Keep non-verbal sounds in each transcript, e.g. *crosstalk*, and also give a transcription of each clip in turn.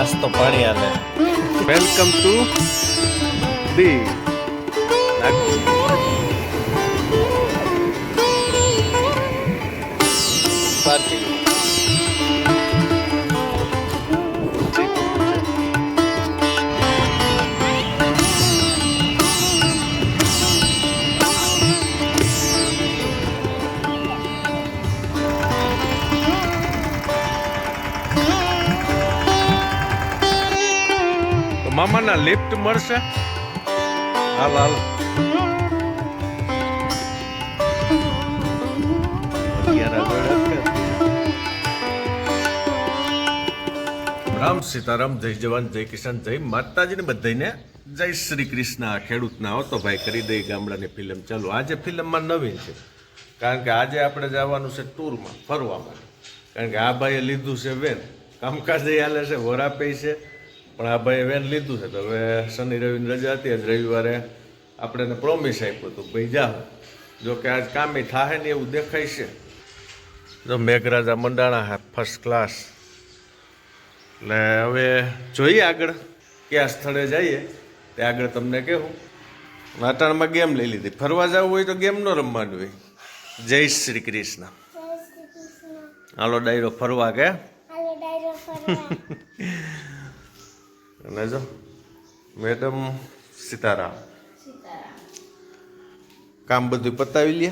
નાસ્તો પાણી આલે. વેલકમ ટુ દી પાર્કિંગ મામાના લિફ્ટ મળશે? હાલ હાલ. રામ સીતારામ, જય જવાન, જય કિસાન, જય માતાજીને બધાને જય શ્રી કૃષ્ણ. આ ખેડૂતના આવો તો ભાઈ કરી દઈ ગામડાની ફિલ્મ. ચાલો, આજે ફિલ્મમાં નવીન છે. કારણ કે આજે આપણે જવાનું છે ટૂરમાં, ફરવામાં. કારણ કે આ ભાઈએ લીધું છે વેન કામકાજ હાલે છે વરાપે છે. પણ આ ભાઈ વેન લીધું છે તો હવે શનિ રવિની રજા હતી આજ રવિવારે આપણે એને પ્રોમિસ આપ્યું હતું ભાઈ જાઓ. જો કે આજ કામે થાય ને એવું દેખાય છે. જો મેઘરાજા મંડાણા હે ફર્સ્ટ ક્લાસ એટલે હવે જોઈએ આગળ કયા સ્થળે જઈએ તે આગળ તમને કહેવું નાટાણમાં ગેમ લઈ લીધી. ફરવા જવું હોય તો ગેમ ન રમવાનું હોય. જય શ્રી કૃષ્ણ. હાલો ડાયરો ફરવા કે? ફરવા. *laughs* અને જો, મેડમ સીતારામ. કામ બધું પતાવી લે,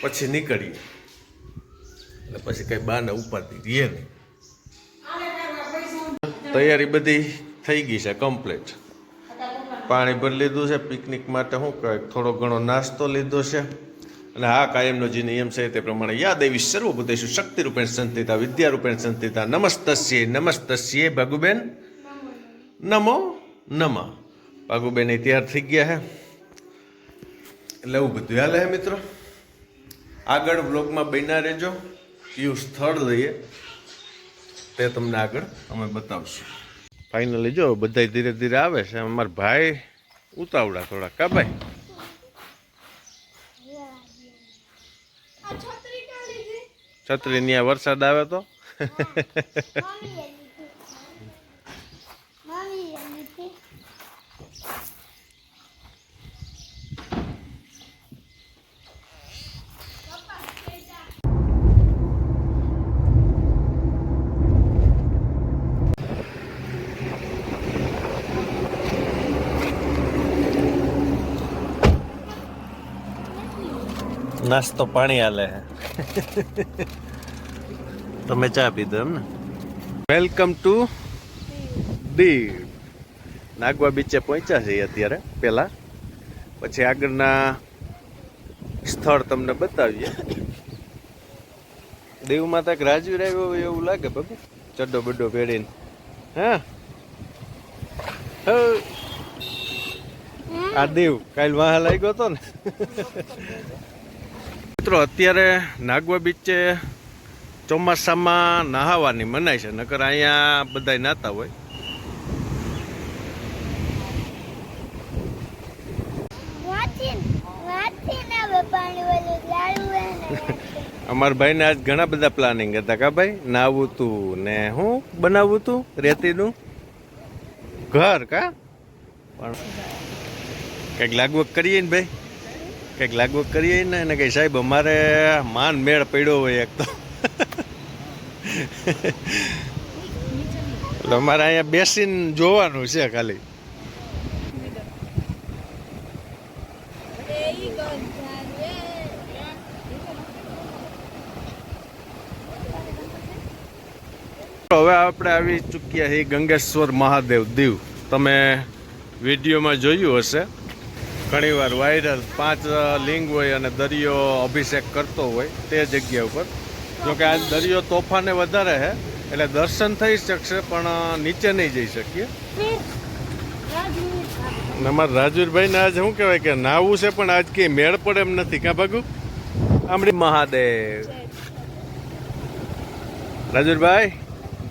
પછી નીકળીએ. અને પછી કઈ બાને ઉપાડતી રહીએ નહીં. તૈયારી બધી થઈ ગઈ છે, કમ્પ્લીટ. પાણી ભરી લીધું છે, પિકનિક માટે શું કહે થોડો ઘણો નાસ્તો લીધો છે. અને હા, કાયમનો જે નિયમ છે તે પ્રમાણે યાદ એવી સર્વભૂતેશુ શક્તિ રૂપેણ સંસ્થિતા વિદ્યા રૂપેણ સંસ્થિતા નમસ્તસ્યે નમસ્તસ્યે, ભગુબેન. નમો નમ. ભાગુબેન એ તૈયાર થઈ ગયા હે. એટલે એવું બધું હાલે હે મિત્રો. આગળ બ્લોગમાં બન્યા રહેજો. કયું સ્થળ લઈએ. તે તમને આગળ અમે બતાવશું. ફાઇનલી જો બધા ધીરે ધીરે આવે છે. અમારા ભાઈ ઉતાવળા થોડા કા ભાઈ? છત્રી ત્યાં વરસાદ આવે તો મમ્મીએ લીધી મમ્મીએ લીધી નાસ્તો પાણી આલે તમે ચા પીધો એમ ને વેલકમ ટુ દીવ નાગવા બીચે પહોંચ્યા છીએ અત્યારે, પહેલા. પછી આગળના સ્થળ તમને બતાવીએ. દેવમાં તક રાજવી રહ્યો હોય એવું લાગે, બાબુ. ચડ્ડો બડ્ડો પહેરીને. હા. આ દેવ કાલ વાહ લાગ્યો હતો ને. મિત્રો અત્યારે નાગવા બીચે ચોમાસામાં નહાવાની મનાય છે નકર અહીંયા બધાય નાતા હોય. *laughs* અમારા ભાઈને આજ ઘણા બધા પ્લાનિંગ હતા કા ભાઈ? નાવું તું ને હું બનાવવું તું રેતીનું ઘર કા? પણ કંઈક લાગવગ કરીએ ને ભાઈ. કંઈક લાગવગ કરીએ ને એને કઈ સાહેબ, અમારે માન મેળ પડ્યો હોય એક તો. એટલે અમારે અહીંયા બેસીને જોવાનું છે ખાલી. હવે આપણે આવી ચૂક્યા છીએ ગંગેશ્વર મહાદેવ દીવ. તમે વિડીયોમાં જોયું હશે. ઘણીવાર વાયરલ પાંચ લિંગ હોય અને દરિયો અભિષેક કરતો હોય તે જગ્યા ઉપર. જોકે આજ દરિયો તોફાને વધારે છે એટલે દર્શન થઈ શકશે પણ નીચે નહીં જઈ શકીએ. અમારા રાજવીરભાઈને આજ શું કહેવાય કે નાવું છે પણ આજ કે મેળ પડે એમ નથી. કાં ભાગુ? આમડી મહાદેવ. રાજવીરભાઈ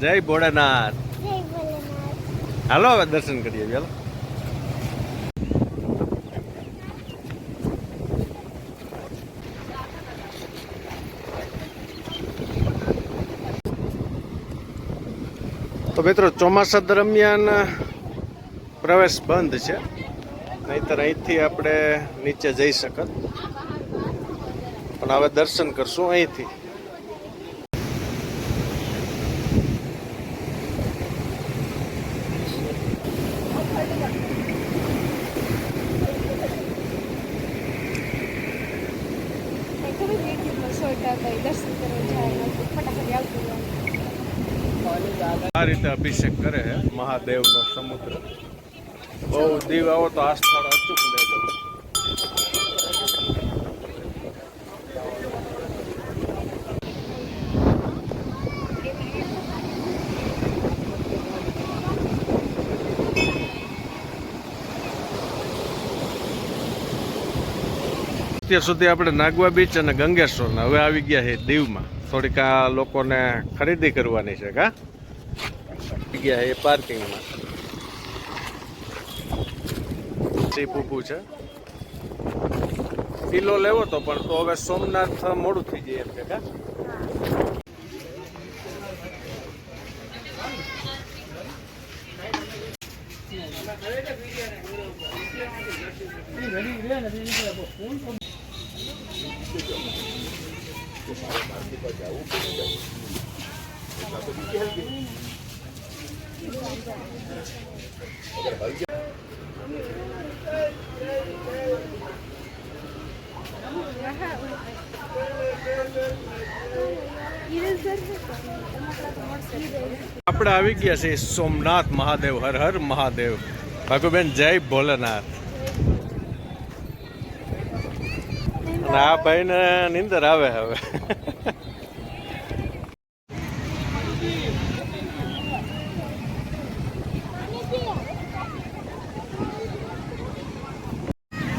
જય ભોળાનાથ. હાલો હવે દર્શન કરીએ ચાલો. મિત્રો, ચોમાસા દરમિયાન પ્રવેશ બંધ છે. નહીતર અહીંથી આપણે નીચે જઈ શકત. પણ હવે દર્શન કરશું અહીંથી આ રીતે અભિષેક કરે છે મહાદેવનો સમુદ્ર. બહુ દીવ આવો તો આ સ્થળ અચૂક લેજો અત્યાર સુધી આપણે નાગવા બીચ અને ગંગેશ્વરના. હવે આવી ગયા છે દીવમાં. થોડીક આ લોકોને ખરીદી કરવાની છે કા? આવી છે એ પાર્કિંગમાં સી પૂપુ છે. કિલો લેવો તો પણ તો હવે સોમનાથ મોડું થઈ જાય એમ કે કા? આપણે આવી ગયા છે સોમનાથ મહાદેવ, હર હર મહાદેવ. ભાગુબેન, જય ભોલેનાથ. અને આ ભાઈને નિંદર આવે હવે.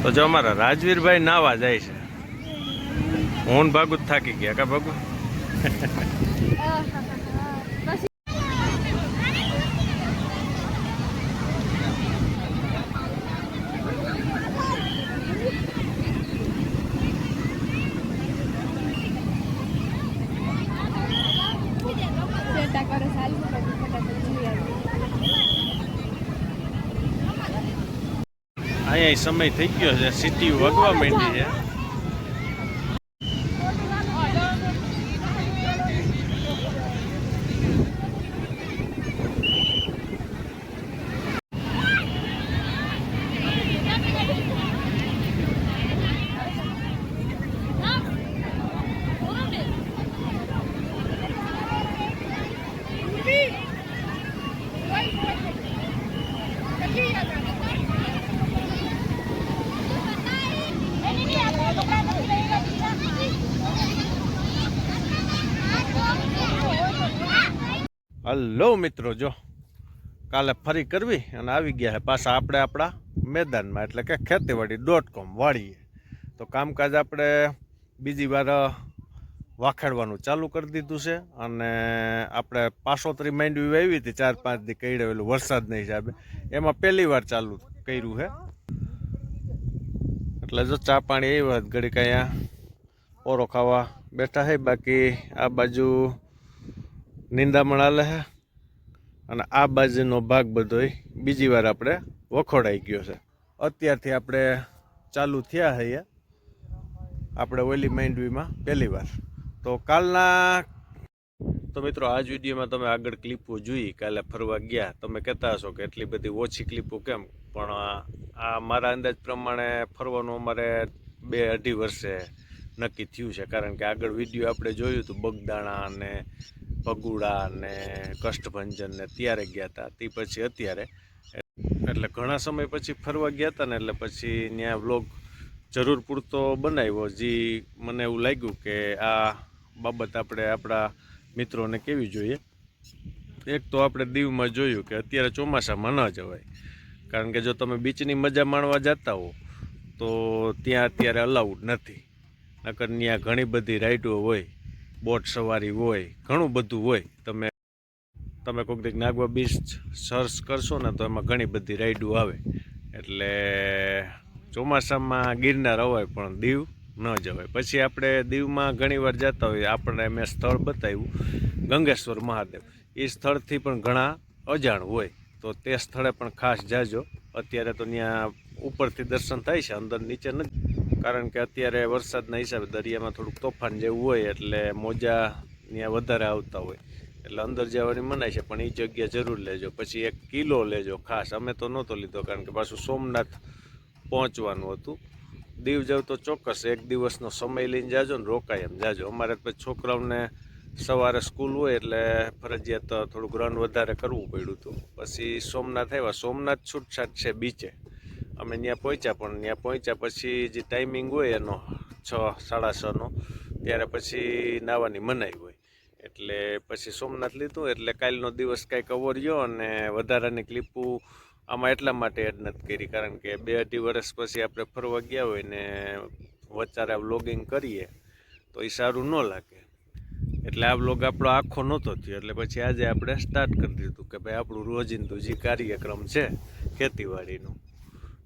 તો જો અમારા રાજવીરભાઈ નાવા જાય છે. હું ભાગુ થાકી ગયા કા ભાગુ *laughs* અહીંયા સમય થઈ ગયો છે. સિટી વગવા માંડી છે. હલો મિત્રો, જો કાલે ફરી કરવી અને આવી ગયા છે પાછા આપણે આપણા મેદાનમાં, એટલે કે ખેતીવાડી ડોટ કોમ વાળીએ. તો કામકાજ આપણે બીજી વાર વાખાડવાનું ચાલુ કરી દીધું છે અને આપણે પાસોતરી માંડવી વાવી હતી, ચાર પાંચ દી કઈડેલું વરસાદના હિસાબે એમાં પહેલી વાર ચાલુ કર્યું છે. એટલે જો ચા પાણી એ વાત ઘડીક અહીંયા ઓરો ખાવા બેઠા છે, બાકી આ બાજુ નિંદામણ હાલે છે અને આ બાજુનો ભાગ બધોય બીજી વાર આપણે વખોડાઈ ગયો છે. અત્યારથી આપણે ચાલુ થયા હૈયે આપણે ઓલી માંડવીમાં પહેલી વાર. તો કાલના તો મિત્રો આ જ વિડીયોમાં તમે આગળ ક્લિપો જોઈ, કાલે ફરવા ગયા. તમે કહેતા હશો કે એટલી બધી ઓછી ક્લિપો કેમ? પણ આ મારા અંદાજ પ્રમાણે ફરવાનું અમારે બે અઢી વર્ષે નક્કી થયું છે. કારણ કે આગળ વીડિયો આપણે જોયું હતું બગદાણા અને પગુડા ને કષ્ટભંજન ને ત્યારે ગયા હતા તે પછી અત્યારે. એટલે ઘણા સમય પછી ફરવા ગયા હતા ને એટલે પછી ત્યાં વ્લોગ જરૂર પૂરતો બનાવ્યો. જે મને એવું લાગ્યું કે આ બાબત આપણે આપણા મિત્રોને કેવી જોઈએ. એક તો આપણે દીવમાં જોયું કે અત્યારે ચોમાસામાં ન જવાય. કારણ કે જો તમે બીચની મજા માણવા જતા હો, તો ત્યાં અત્યારે અલાઉડ નથી. નકર ત્યાં ઘણી બધી રાઈડો હોય. બોટ સવારી હોય, ઘણું બધું હોય, તમે તમે કોઈક દીક નાગવા બીચ સર્ચ કરશો ને તો એમાં ઘણી બધી રાઈડો આવે. એટલે ચોમાસામાં ગિરનાર અવાય પણ દીવ ન જવાય પછી આપણે દીવમાં ઘણી વાર જતા હોઈએ, આપણને મેં સ્થળ બતાવ્યું, ગંગેશ્વર મહાદેવ. એ સ્થળથી પણ ઘણા અજાણ હોય, તો તે સ્થળે પણ ખાસ જાજો. અત્યારે તો ત્યાં ઉપરથી દર્શન થાય છે, અંદર નીચે નથી. કારણ કે અત્યારે વરસાદના હિસાબે દરિયામાં થોડુંક તોફાન જેવું હોય એટલે મોજા ત્યાં વધારે આવતા હોય. એટલે અંદર જવાની મનાય છે, પણ એ જગ્યા જરૂર લેજો. પછી એક કિલો લેજો ખાસ. અમે તો નહોતો લીધો કારણ કે પાછું સોમનાથ પહોંચવાનું હતું. દીવ જાવ તો ચોક્કસ એક દિવસનો સમય લઈને જાજો ને રોકાય એમ જાજો. અમારે પછી છોકરાઓને સવારે સ્કૂલ હોય એટલે ફરજિયાત થોડુંક રન વધારે કરવું પડ્યું હતું. પછી સોમનાથ આવ્યા. સોમનાથ છૂટછાટ છે બીચે. અમે ત્યાં પહોંચ્યા, પણ ત્યાં પહોંચ્યા પછી જે ટાઈમિંગ હોય એનો, છ, સાડા છનો ત્યારે પછી નાવાની મનાઈ હોય. એટલે પછી સોમનાથ લીધું, એટલે કાલનો દિવસ કાંઈક અવર્યો અને વધારાની ક્લિપુ આમાં એટલા માટે એડ નથી કરી, કારણ કે બે અઢી વર્ષ પછી આપણે ફરવા ગયા હોય ને વચારે વ્લોગિંગ કરીએ, તો એ સારું ન લાગે. એટલે આ બ્લોગ આપણો આખો નહોતો થયો, એટલે પછી આજે આપણે સ્ટાર્ટ કરી દીધું કે ભાઈ આપણું રોજિંદુ જે કાર્યક્રમ છે ખેતીવાડીનું.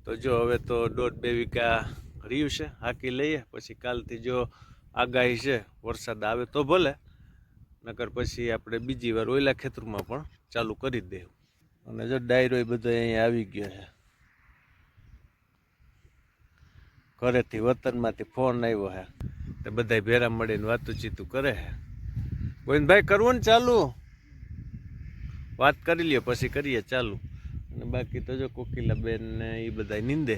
તો જો હવે તો દોઢ બે વીઘા રહ્યું છે, હાકી લઈએ. પછી કાલથી જો આગાહી છે, વરસાદ આવે તો ભલે. નકર પછી આપણે બીજી વાર ઓયલા ખેતરમાં પણ ચાલુ કરી દેવું. અને જો ડાયરો એ બધો અહીંયા આવી ગયો છે. ઘરેથી વતનમાંથી ફોન આવ્યો છે. તે બધાય ભેરા મળીને વાતું ચીતું કરે છે. ગોવિંદભાઈ, કરવું ને ચાલુ? વાત કરી લ્યો, પછી કરીએ ચાલુ. અને બાકી તો જો કોકિલાબેન ને એ બધા નીંદે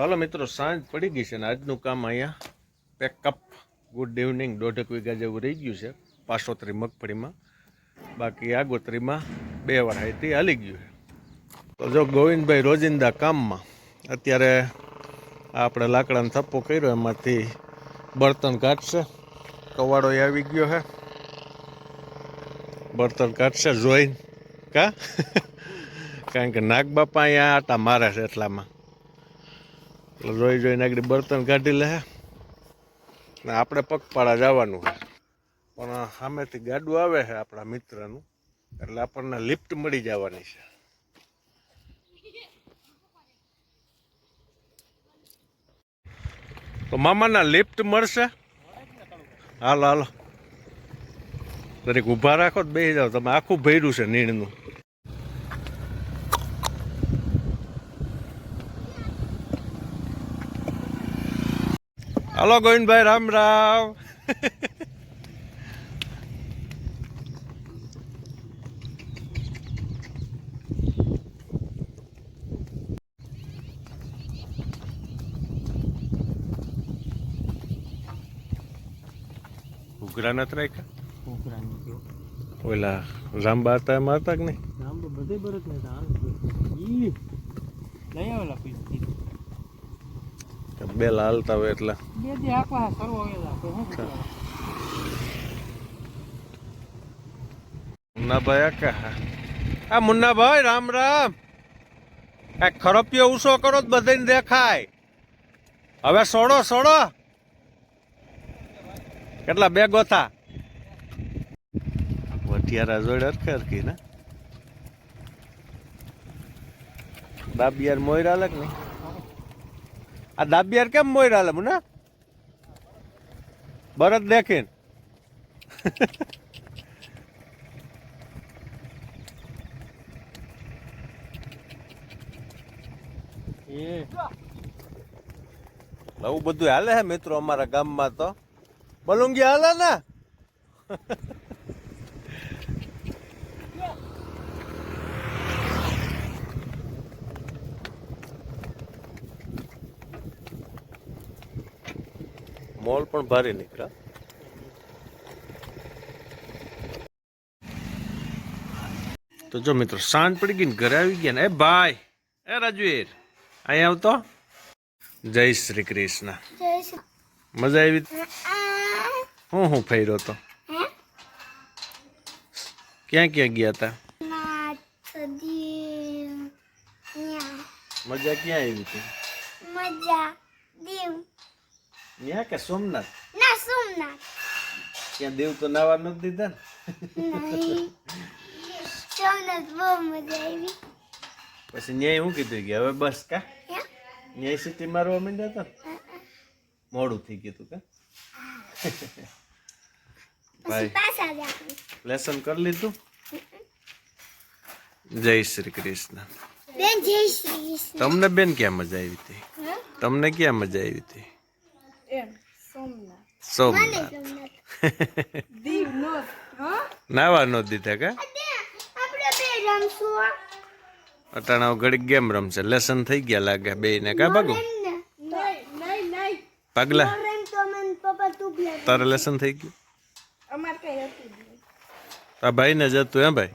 હાલો મિત્રો, સાંજ પડી ગઈ છે ને આજનું કામ અહીંયા પેકઅપ ગુડ ઇવનિંગ દોઢેક વીઘા જેવું રહી ગયું છે પાસોતરી મગફળીમાં. બાકી આગોતરીમાં બે વાર હાઈથી હાલી ગયું છે. તો જો ગોવિંદભાઈ રોજિંદા કામમાં, અત્યારે આપણે લાકડાનો થપ્પો કર્યો, એમાંથી બળતણ કાઢશે. કવાડો આવી ગયો છે. બળતણ કાઢશે જોઈને. કા? *laughs* કારણ કે નાગબાપા અહીંયા આટા મારે છે એટલામાં. એટલે જોઈ જોઈને આગળ બર્તન કાઢી લે ને આપણે પગપાળા જવાનું છે પણ સામેથી ગાડું આવે છે આપણા મિત્રનું. એટલે આપણને લિફ્ટ મળી જવાની છે. તો મામાના લિફ્ટ મળશે? હાલો હાલો. દરેક ઊભા રાખો તો બેસી જાઓ. તમે આખું ભર્યું છે નીણનું. હાલો ગોવિંદભાઈ રામ રામ ઉઘરા નથી રાખ્યા? ઓલા રામબા હતા એમાં હતા કે નહીં? આમ બધે બરત ને લઈ આવેલા પૈસા કે બેલા હાલતા હોય એટલે. બે જે આપવા સર્વ આવેલા તો શું મુન્નાભાઈ આ આ મુન્નાભાઈ રામ રામ. આ ખરપિયો ઉસો કરો તો બધાને દેખાય. હવે સોડો સોડો. કેટલા બે ગોથા? વટિયારા જોડે હરખે હરખી ને? દાબિયાર મોયરા અલગ નહીં? આ દાબિયાર કેમ મોયરા લે મુના બરત દેખીન. *laughs* આવું બધું હાલે હે મિત્રો અમારા ગામમાં તો. બલુંગી હાલે ને? *laughs* પણ ભારે નીકળ્યા. તો જો મિત્રો સાંજ પડી ગઈ ને ઘરે આવી ગયા ને એ ભાઈ એ રાજવીર અહીંયા આવતો? જય શ્રી કૃષ્ણ. મજા આવી? હું હું ફેર્યો તો? ક્યાં ક્યાં ગયા હતા મજા ક્યાં આવી હતી? મજા દીવ. ત્યાં કે સોમનાથ? ના સોમનાથ. ત્યાં દેવ તો નાવા નથી દીધા ને? સોમનાથ બહુ મજા આવી. પછી ન્યાય શું કીધું કે હવે બસ કા? ન્યાય સિટી મારવા માંડ્યા હતા મોડું થઈ ગયું તું કા? લેસન કરી લીધું? જય શ્રી કૃષ્ણ. જય શ્રી કૃષ્ણ. તમને બેન ક્યાં મજા આવી હતી? તમને ક્યાં મજા આવી હતી? મને સોમનાથ સોમનાથ નાવા નો દીધા કા આપણે બે રમશું અટાણા ઘડી ગેમ રમશે લેસન થઈ ગયા લાગે બે ને કા ભાગો પાગલા રેમ તો મને પપ્પા તું બી તારે લેસન થઈ ગયું અમાર કઈ આ ભાઈ ને જતું હે ભાઈ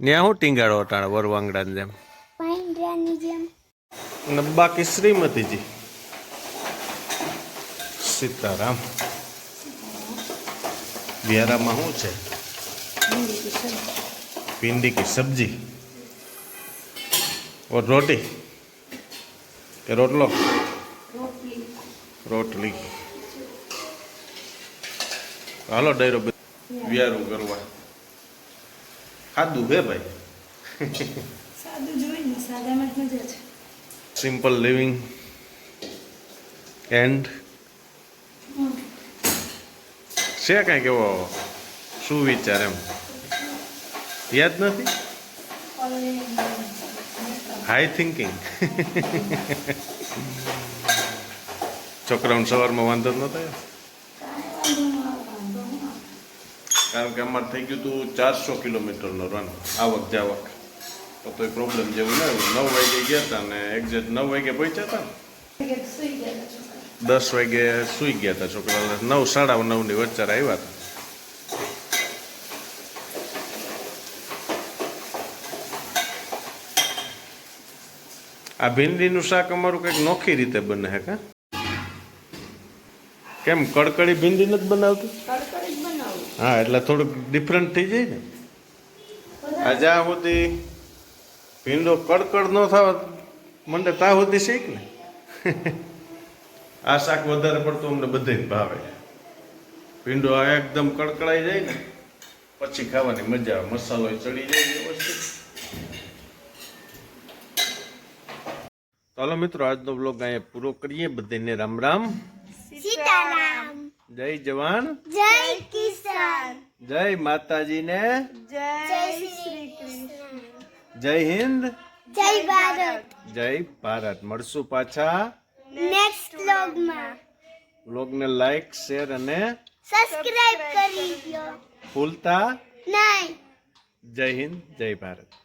ત્યાં હું ટીંગાડો અટાણા વરવાંગડા ની જેમ અને બાકી શ્રીમતીજી સીતારામ. વિહારામાં શું છે? ભીંડી કે સબ્જી. ઓર રોટી? કે રોટલો? રોટલી. હાલો ડાયરો વિયારું કરવા. ખાધું હે ભાઈ? સિમ્પલ લિવિંગ એન્ડ છે કાંઈક એવો શું વિચાર એમ? યાદ નથી? હાઈ થિંકિંગ છોકરાઓને સવારમાં વાંધો જ નહોતો કારણ કે અમારે થઈ ગયું હતું ચારસો કિલોમીટરનો રન આવક જાવક. તો તો પ્રોબ્લેમ જેવું ના નવ વાગે ગયા હતા ને એક્ઝેક્ટ નવ વાગે પહોંચ્યા હતા ને? દસ વાગે સૂઈ ગયા હતા છોકરા નવ સાડા નવની વચ્ચે આવ્યા હતા આ ભીંડીનું શાક અમારું કંઈક નોખી રીતે બને હે કા? કેમ કડકડી ભીંડી નથી બનાવતું? હા એટલે થોડુંક ડિફરન્ટ થઈ જાય ને. આ જ્યાં સુધી ભીંડો કડકડ ન થવા મને ત્યાં સુધી શીખ ને. *laughs* આ શાક વધારે પડતું અમને બધાને ભાવે. ભીંડો આ એકદમ કડકડાઈ જાય ને પછી ખાવાની મજા આવે. મસાલો ચડી જાય ચાલો મિત્રો આજનો બ્લોગ અહીંયા પૂરો કરીએ. બધાને રામ રામ. સીતારામ. જય જવાન. જય કિસાન. જય માતાજીને. જય શ્રી કૃષ્ણ જય હિન્દ. જય ભારત. જય ભારત. મળશું પાછા. નેક્સ્ટ વ્લોગમાં વ્લોગને લાઈક શેર અને સબસ્ક્રાઇબ કરી દો. ભૂલતા નહીં. જય હિન્દ જય ભારત.